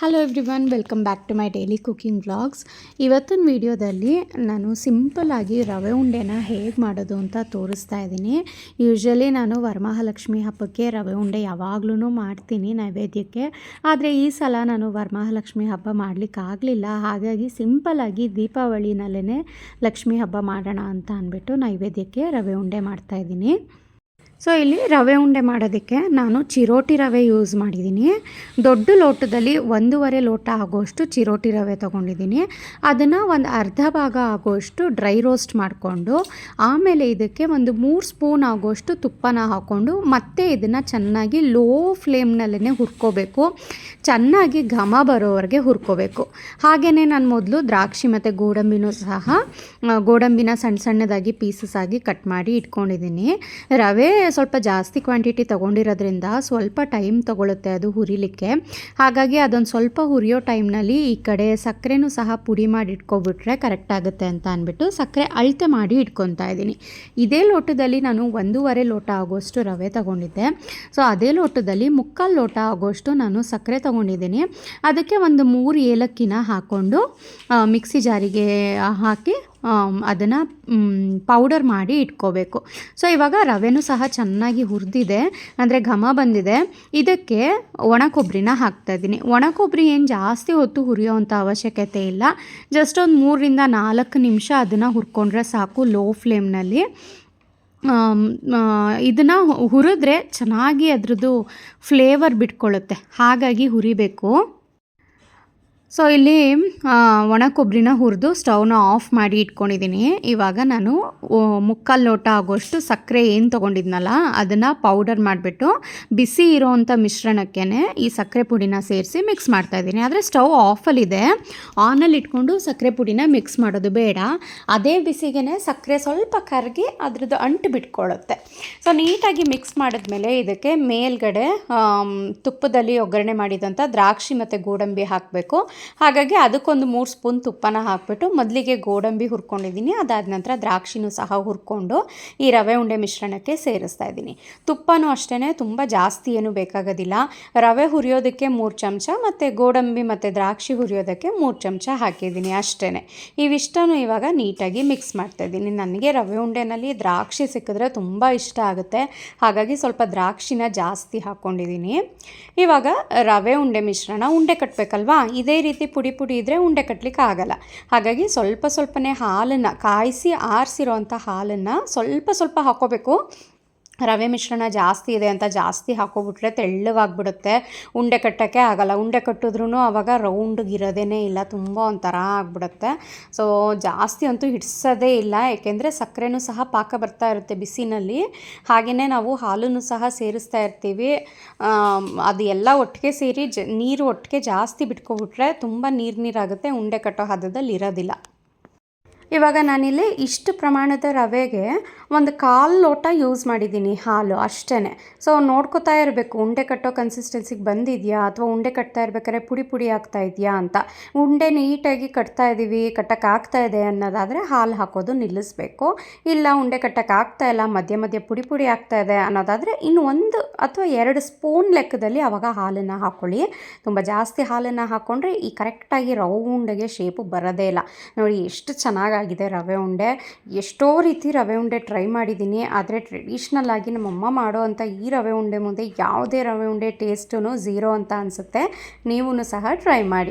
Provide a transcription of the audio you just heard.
Hello everyone welcome back to my daily cooking vlogs ಇವತ್ತಿನ ವಿಡಿಯೋದಲ್ಲಿ ನಾನು ಸಿಂಪಲ್ಲಾಗಿ ರವೆ ಉಂಡೆನ ಹೇಗೆ ಮಾಡೋದು ಅಂತ ತೋರಿಸ್ತಾ ಇದ್ದೀನಿ. ಯೂಶ್ವಲಿ ನಾನು ವರಮಹಾಲಕ್ಷ್ಮಿ ಹಬ್ಬಕ್ಕೆ ರವೆ ಉಂಡೆ ಯಾವಾಗ್ಲೂ ಮಾಡ್ತೀನಿ ನೈವೇದ್ಯಕ್ಕೆ. ಆದರೆ ಈ ಸಲ ನಾನು ವರಮಹಾಲಕ್ಷ್ಮಿ ಹಬ್ಬ ಮಾಡಲಿಕ್ಕಾಗಲಿಲ್ಲ ಹಾಗಾಗಿ ಸಿಂಪಲ್ಲಾಗಿ ದೀಪಾವಳಿನಲ್ಲೇ ಲಕ್ಷ್ಮಿ ಹಬ್ಬ ಮಾಡೋಣ ಅಂತ ಅಂದ್ಬಿಟ್ಟು ನೈವೇದ್ಯಕ್ಕೆ ರವೆ ಉಂಡೆ ಮಾಡ್ತಾಯಿದ್ದೀನಿ ಸೊ ಇಲ್ಲಿ ರವೆ ಉಂಡೆ ಮಾಡೋದಕ್ಕೆ ನಾನು ಚಿರೋಟಿ ರವೆ ಯೂಸ್ ಮಾಡಿದ್ದೀನಿ. ದೊಡ್ಡ ಲೋಟದಲ್ಲಿ ಒಂದೂವರೆ ಲೋಟ ಆಗೋಷ್ಟು ಚಿರೋಟಿ ರವೆ ತೊಗೊಂಡಿದ್ದೀನಿ. ಅದನ್ನು ಒಂದು ಅರ್ಧ ಭಾಗ ಆಗೋಷ್ಟು ಡ್ರೈ ರೋಸ್ಟ್ ಮಾಡಿಕೊಂಡು, ಆಮೇಲೆ ಇದಕ್ಕೆ ಒಂದು ಮೂರು ಸ್ಪೂನ್ ಆಗೋಷ್ಟು ತುಪ್ಪನ ಹಾಕ್ಕೊಂಡು ಮತ್ತೆ ಇದನ್ನು ಚೆನ್ನಾಗಿ ಲೋ ಫ್ಲೇಮ್ನಲ್ಲೇ ಹುರ್ಕೋಬೇಕು. ಚೆನ್ನಾಗಿ ಘಮ ಬರೋವರೆಗೆ ಹುರ್ಕೋಬೇಕು. ಹಾಗೆಯೇ ನಾನು ಮೊದಲು ದ್ರಾಕ್ಷಿ ಮತ್ತು ಗೋಡಂಬಿನೂ ಸಹ ಗೋಡಂಬಿನ ಸಣ್ಣ ಸಣ್ಣದಾಗಿ ಪೀಸಸ್ ಆಗಿ ಕಟ್ ಮಾಡಿ ಇಟ್ಕೊಂಡಿದ್ದೀನಿ. ರವೆ ಸ್ವಲ್ಪ ಜಾಸ್ತಿ ಕ್ವಾಂಟಿಟಿ ತೊಗೊಂಡಿರೋದ್ರಿಂದ ಸ್ವಲ್ಪ ಟೈಮ್ ತೊಗೊಳುತ್ತೆ ಅದು ಹುರಿಲಿಕ್ಕೆ. ಹಾಗಾಗಿ ಅದೊಂದು ಸ್ವಲ್ಪ ಹುರಿಯೋ ಟೈಮ್ನಲ್ಲಿ ಈ ಕಡೆ ಸಕ್ಕರೆನೂ ಸಹ ಪುಡಿ ಮಾಡಿ ಇಟ್ಕೊಬಿಟ್ರೆ ಕರೆಕ್ಟ್ ಆಗುತ್ತೆ ಅಂತ ಅಂದ್ಬಿಟ್ಟು ಸಕ್ಕರೆ ಅಳತೆ ಮಾಡಿ ಇಟ್ಕೊತಾ ಇದ್ದೀನಿ. ಇದೇ ಲೋಟದಲ್ಲಿ ನಾನು ಒಂದೂವರೆ ಲೋಟ ಆಗೋಷ್ಟು ರವೆ ತೊಗೊಂಡಿದ್ದೆ. ಸೊ, ಅದೇ ಲೋಟದಲ್ಲಿ ಮುಕ್ಕಾಲು ಲೋಟ ಆಗೋಷ್ಟು ನಾನು ಸಕ್ಕರೆ ತೊಗೊಂಡಿದ್ದೀನಿ. ಅದಕ್ಕೆ ಒಂದು ಮೂರು ಏಲಕ್ಕಿನ ಹಾಕ್ಕೊಂಡು ಮಿಕ್ಸಿ ಜಾರಿಗೆ ಹಾಕಿ ಅದನ್ನು ಪೌಡರ್ ಮಾಡಿ ಇಟ್ಕೋಬೇಕು. ಸೊ ಇವಾಗ ರವೆನೂ ಸಹ ಚೆನ್ನಾಗಿ ಹುರಿದಿದೆ. ಅಂದರೆ ಘಮ ಬಂದಿದೆ. ಇದಕ್ಕೆ ಒಣ ಕೊಬ್ಬರಿನ ಹಾಕ್ತಾಯಿದ್ದೀನಿ ಒಣ ಕೊಬ್ಬರಿ ಏನು ಜಾಸ್ತಿ ಹೊತ್ತು ಹುರಿಯೋವಂಥ ಅವಶ್ಯಕತೆ ಇಲ್ಲ. ಜಸ್ಟ್ ಒಂದು ಮೂರರಿಂದ ನಾಲ್ಕು ನಿಮಿಷ ಅದನ್ನು ಹುರ್ಕೊಂಡ್ರೆ ಸಾಕು ಲೋ ಫ್ಲೇಮ್ನಲ್ಲಿ ಇದನ್ನು ಹುರಿದ್ರೆ ಚೆನ್ನಾಗಿ ಅದರದ್ದು ಫ್ಲೇವರ್ ಬಿಟ್ಕೊಳ್ಳುತ್ತೆ ಹಾಗಾಗಿ ಹುರಿಬೇಕು. ಸೊ ಇಲ್ಲಿ ಒಣ ಕೊಬ್ಬರಿನ ಹುರಿದು ಸ್ಟೌವ್ನ ಆಫ್ ಮಾಡಿ ಇಟ್ಕೊಂಡಿದ್ದೀನಿ ಇವಾಗ ನಾನು ಮುಕ್ಕಾಲು ಲೋಟ ಆಗೋಷ್ಟು ಸಕ್ಕರೆ ಏನು ತೊಗೊಂಡಿದ್ನಲ್ಲ, ಅದನ್ನು ಪೌಡರ್ ಮಾಡಿಬಿಟ್ಟು ಬಿಸಿ ಇರೋವಂಥ ಮಿಶ್ರಣಕ್ಕೆ ಈ ಸಕ್ಕರೆ ಪುಡಿನ ಸೇರಿಸಿ ಮಿಕ್ಸ್ ಮಾಡ್ತಾಯಿದ್ದೀನಿ ಆದರೆ ಸ್ಟೌವ್ ಆಫಲ್ಲಿದೆ. ಆನಲ್ಲಿ ಇಟ್ಕೊಂಡು ಸಕ್ಕರೆ ಪುಡಿನ ಮಿಕ್ಸ್ ಮಾಡೋದು ಬೇಡ. ಅದೇ ಬಿಸಿಗೆ ಸಕ್ಕರೆ ಸ್ವಲ್ಪ ಕರಗಿ ಅದ್ರದ್ದು ಅಂಟು ಬಿಟ್ಕೊಳ್ಳುತ್ತೆ. ಸೊ ನೀಟಾಗಿ ಮಿಕ್ಸ್ ಮಾಡಿದ್ಮೇಲೆ ಇದಕ್ಕೆ ಮೇಲ್ಗಡೆ ತುಪ್ಪದಲ್ಲಿ ಒಗ್ಗರಣೆ ಮಾಡಿದಂಥ ದ್ರಾಕ್ಷಿ ಮತ್ತು ಗೋಡಂಬಿ ಹಾಕಬೇಕು. ಹಾಗಾಗಿ ಅದಕ್ಕೊಂದು ಮೂರು ಸ್ಪೂನ್ ತುಪ್ಪನ ಹಾಕ್ಬಿಟ್ಟು ಮೊದಲಿಗೆ ಗೋಡಂಬಿ ಹುರ್ಕೊಂಡಿದ್ದೀನಿ, ಅದಾದ ನಂತರ ದ್ರಾಕ್ಷಿನೂ ಸಹ ಹುರ್ಕೊಂಡು ಈ ರವೆ ಉಂಡೆ ಮಿಶ್ರಣಕ್ಕೆ ಸೇರಿಸ್ತಾ ಇದ್ದೀನಿ. ತುಪ್ಪನೂ ಅಷ್ಟೇ ತುಂಬ ಜಾಸ್ತಿ ಏನು ಬೇಕಾಗೋದಿಲ್ಲ. ರವೆ ಹುರಿಯೋದಕ್ಕೆ ಮೂರು ಚಮಚ ಮತ್ತು ಗೋಡಂಬಿ ಮತ್ತು ದ್ರಾಕ್ಷಿ ಹುರಿಯೋದಕ್ಕೆ ಮೂರು ಚಮಚ ಹಾಕಿದ್ದೀನಿ ಅಷ್ಟೇ ಇವಿಷ್ಟನ್ನು ಇವಾಗ ನೀಟಾಗಿ ಮಿಕ್ಸ್ ಮಾಡ್ತಾ ಇದ್ದೀನಿ. ನನಗೆ ರವೆ ಉಂಡೆನಲ್ಲಿ ದ್ರಾಕ್ಷಿ ಸಿಕ್ಕಿದ್ರೆ ತುಂಬ ಇಷ್ಟ ಆಗುತ್ತೆ. ಹಾಗಾಗಿ ಸ್ವಲ್ಪ ದ್ರಾಕ್ಷಿನ ಜಾಸ್ತಿ ಹಾಕ್ಕೊಂಡಿದ್ದೀನಿ ಇವಾಗ ರವೆ ಉಂಡೆ ಮಿಶ್ರಣ, ಉಂಡೆ ಕಟ್ಟಬೇಕಲ್ವಾ ಇದೇ ಪುಡಿ ಪುಡಿ ಇದ್ದರೆ ಉಂಡೆ ಕಟ್ಟಲಿಕ್ಕೆ ಆಗಲ್ಲ. ಹಾಗಾಗಿ ಸ್ವಲ್ಪ ಸ್ವಲ್ಪನೇ ಹಾಲನ್ನು ಕಾಯಿಸಿ ಆರಿಸಿರೋವಂಥ ಹಾಲನ್ನು ಸ್ವಲ್ಪ ಸ್ವಲ್ಪ ಹಾಕ್ಕೋಬೇಕು. ರವೆ ಮಿಶ್ರಣ ಜಾಸ್ತಿ ಇದೆ ಅಂತ ಜಾಸ್ತಿ ಹಾಕೋಬಿಟ್ರೆ ತೆಳ್ಳಗಾಗ್ಬಿಡುತ್ತೆ. ಉಂಡೆ ಕಟ್ಟೋಕ್ಕೆ ಆಗಲ್ಲ. ಉಂಡೆ ಕಟ್ಟಿದ್ರೂ ಆವಾಗ ರೌಂಡ್ಗಿರೋದೇ ಇಲ್ಲ. ತುಂಬ ಒಂಥರ ಆಗಿಬಿಡುತ್ತೆ. ಸೊ ಜಾಸ್ತಿ ಅಂತೂ ಹಿಡ್ಸೋದೇ ಇಲ್ಲ. ಏಕೆಂದರೆ ಸಕ್ಕರೆನೂ ಸಹ ಪಾಕ ಬರ್ತಾ ಇರುತ್ತೆ ಬಿಸಿನಲ್ಲಿ. ಹಾಗೆಯೇ ನಾವು ಹಾಲನ್ನು ಸಹ ಸೇರಿಸ್ತಾ ಇರ್ತೀವಿ. ಅದು ಎಲ್ಲ ಒಟ್ಟಿಗೆ ಸೇರಿ ಜ, ನೀರು ಒಟ್ಟಿಗೆ ಜಾಸ್ತಿ ಬಿಟ್ಕೊಬಿಟ್ರೆ ತುಂಬ ನೀರು ನೀರಾಗುತ್ತೆ. ಉಂಡೆ ಕಟ್ಟೋ ಹದದಲ್ಲಿ ಇರೋದಿಲ್ಲ. ಇವಾಗ ನಾನಿಲ್ಲಿ ಇಷ್ಟು ಪ್ರಮಾಣದ ರವೆಗೆ ಒಂದು ಕಾಲು ಲೋಟ ಯೂಸ್ ಮಾಡಿದ್ದೀನಿ, ಹಾಲು ಅಷ್ಟೇ ಸೊ ನೋಡ್ಕೋತಾ ಇರಬೇಕು, ಉಂಡೆ ಕಟ್ಟೋ ಕನ್ಸಿಸ್ಟೆನ್ಸಿಗೆ ಬಂದಿದೆಯಾ? ಅಥವಾ ಉಂಡೆ ಕಟ್ತಾ ಇರ್ಬೇಕಾದ್ರೆ ಪುಡಿ ಪುಡಿ ಆಗ್ತಾ ಇದೆಯಾ ಅಂತ. ಉಂಡೆ ನೀಟಾಗಿ ಕಟ್ತಾ ಇದ್ದೀವಿ ಕಟ್ಟೋಕ್ಕಾಗ್ತಾ ಇದೆ ಅನ್ನೋದಾದರೆ ಹಾಲು ಹಾಕೋದು ನಿಲ್ಲಿಸ್ಬೇಕು. ಇಲ್ಲ, ಉಂಡೆ ಕಟ್ಟೋಕ್ಕಾಗ್ತಾ ಇಲ್ಲ, ಮಧ್ಯ ಮಧ್ಯ ಪುಡಿ ಪುಡಿ ಆಗ್ತಾ ಇದೆ ಅನ್ನೋದಾದರೆ ಇನ್ನು ಒಂದು ಅಥವಾ ಎರಡು ಸ್ಪೂನ್ ಲೆಕ್ಕದಲ್ಲಿ ಆವಾಗ ಹಾಲನ್ನು ಹಾಕ್ಕೊಳ್ಳಿ ತುಂಬ ಜಾಸ್ತಿ ಹಾಲನ್ನು ಹಾಕ್ಕೊಂಡ್ರೆ ಈ ಕರೆಕ್ಟಾಗಿ ರೌಂಡಿಗೆ ಶೇಪು ಬರೋದೇ ಇಲ್ಲ. ನೋಡಿ, ಎಷ್ಟು ಚೆನ್ನಾಗಾಗಿದೆ ರವೆ ಉಂಡೆ. ಎಷ್ಟೋ ರೀತಿ ರವೆ ಉಂಡೆ ಟ್ರೈ ಮಾಡಿದ್ದೀನಿ. ಆದರೆ ಟ್ರೆಡಿಷ್ನಲ್ ಆಗಿ ನಮ್ಮಮ್ಮ ಮಾಡೋ ಅಂಥ ಈ ರವೆ ಉಂಡೆ ಮುಂದೆ ಯಾವುದೇ ರವೆ ಉಂಡೆ ಟೇಸ್ಟೂ ಝೀರೋ ಅಂತ ಅನಿಸುತ್ತೆ. ನೀವು ಸಹ ಟ್ರೈ ಮಾಡಿ.